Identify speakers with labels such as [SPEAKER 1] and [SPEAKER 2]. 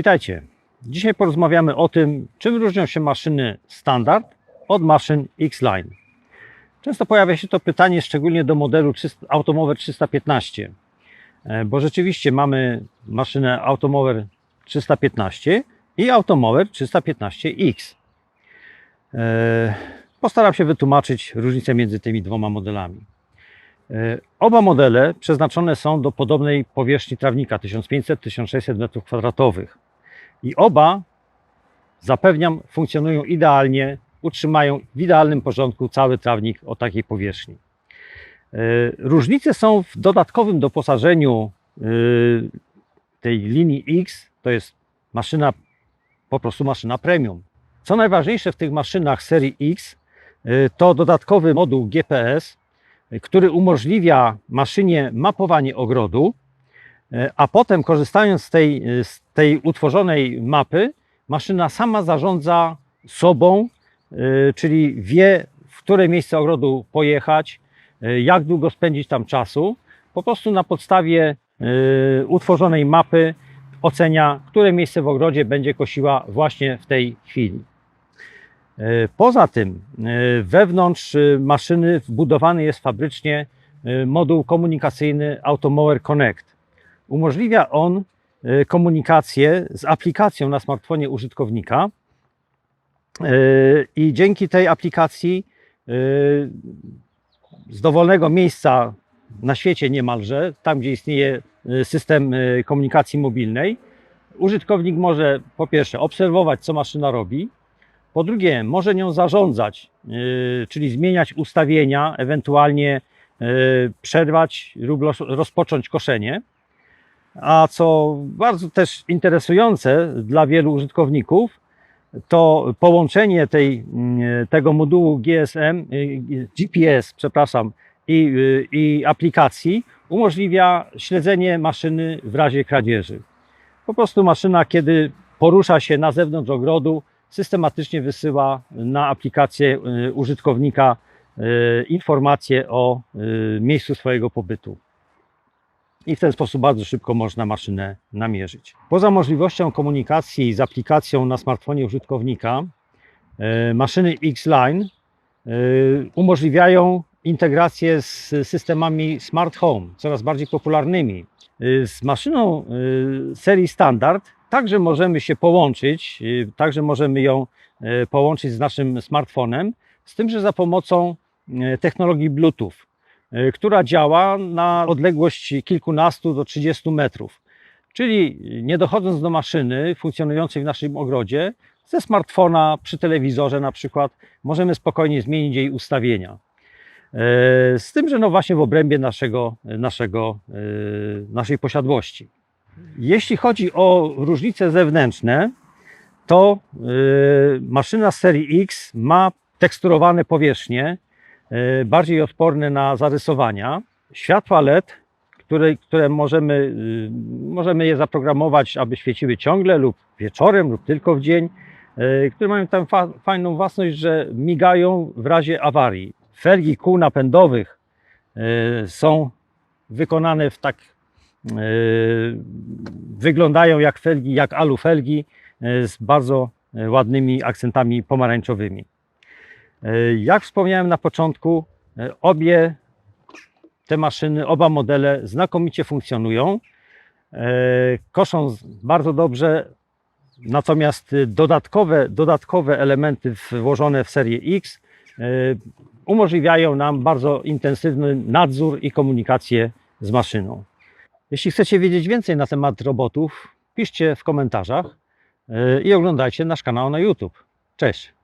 [SPEAKER 1] Witajcie. Dzisiaj porozmawiamy o tym, czym różnią się maszyny standard od maszyn X-Line. Często pojawia się to pytanie, szczególnie do modelu 300 Automower 315, e, bo rzeczywiście mamy maszynę Automower 315 i Automower 315X. E, Postaram się wytłumaczyć różnicę między tymi dwoma modelami. E, Oba modele przeznaczone są do podobnej powierzchni trawnika 1500-1600 m2 i oba, zapewniam, funkcjonują idealnie, utrzymają w idealnym porządku cały trawnik o takiej powierzchni. E, Różnice są w dodatkowym doposażeniu e, tej linii X, to jest maszyna, po prostu maszyna premium. Co najważniejsze w tych maszynach serii X, e, to dodatkowy moduł GPS, który umożliwia maszynie mapowanie ogrodu, a potem korzystając z tej, e, z tej utworzonej mapy, maszyna sama zarządza sobą, e, czyli wie, w które miejsce ogrodu pojechać, e, jak długo spędzić tam czasu. Po prostu na podstawie e, utworzonej mapy ocenia, które miejsce w ogrodzie będzie kosiła właśnie w tej chwili. E, Poza tym e, wewnątrz e, maszyny wbudowany jest fabrycznie e, moduł komunikacyjny Automower Connect. Umożliwia on e, komunikację z aplikacją na smartfonie użytkownika E, i dzięki tej aplikacji e, z dowolnego miejsca na świecie niemalże, tam gdzie istnieje system komunikacji mobilnej, użytkownik może po pierwsze obserwować, co maszyna robi, po drugie, może nią zarządzać, czyli zmieniać ustawienia, ewentualnie przerwać lub rozpocząć koszenie. A co bardzo też interesujące dla wielu użytkowników, to połączenie tej, yy, tego modułu GSM, yy, GPS, przepraszam, i, yy, i aplikacji umożliwia śledzenie maszyny w razie kradzieży. Po prostu maszyna, kiedy porusza się na zewnątrz ogrodu, systematycznie wysyła na aplikację y, użytkownika y, informacje o y, miejscu swojego pobytu. I w ten sposób bardzo szybko można maszynę namierzyć. Poza możliwością komunikacji z aplikacją na smartfonie użytkownika, y, maszyny X-Line y, umożliwiają integrację z systemami smart home, coraz bardziej popularnymi. Y, Z maszyną serii standard także możemy się połączyć, także możemy ją połączyć z naszym smartfonem, z tym, że za pomocą technologii Bluetooth, która działa na odległość kilkunastu do 30 metrów. Czyli nie dochodząc do maszyny funkcjonującej w naszym ogrodzie, ze smartfona przy telewizorze na przykład, możemy spokojnie zmienić jej ustawienia. E, Z tym, że no właśnie w obrębie naszego, naszego, e, naszej posiadłości. Jeśli chodzi o różnice zewnętrzne, to e, maszyna z serii X ma teksturowane powierzchnie, e, bardziej odporne na zarysowania. Światła LED, które, które możemy, y, możemy je zaprogramować, aby świeciły ciągle lub wieczorem, lub tylko w dzień, e, które mają tam fa- fajną własność, że migają w razie awarii. Felgi kół napędowych e, są wykonane w tak, e, wyglądają jak felgi, jak alufelgi e, z bardzo e, ładnymi akcentami pomarańczowymi. E, Jak wspomniałem na początku, e, obie te maszyny, oba modele znakomicie funkcjonują. E, Koszą bardzo dobrze, natomiast dodatkowe, dodatkowe elementy włożone w serię X umożliwiają nam bardzo intensywny nadzór i komunikację z maszyną. Jeśli chcecie wiedzieć więcej na temat robotów, piszcie w komentarzach i oglądajcie nasz kanał na YouTube. Cześć!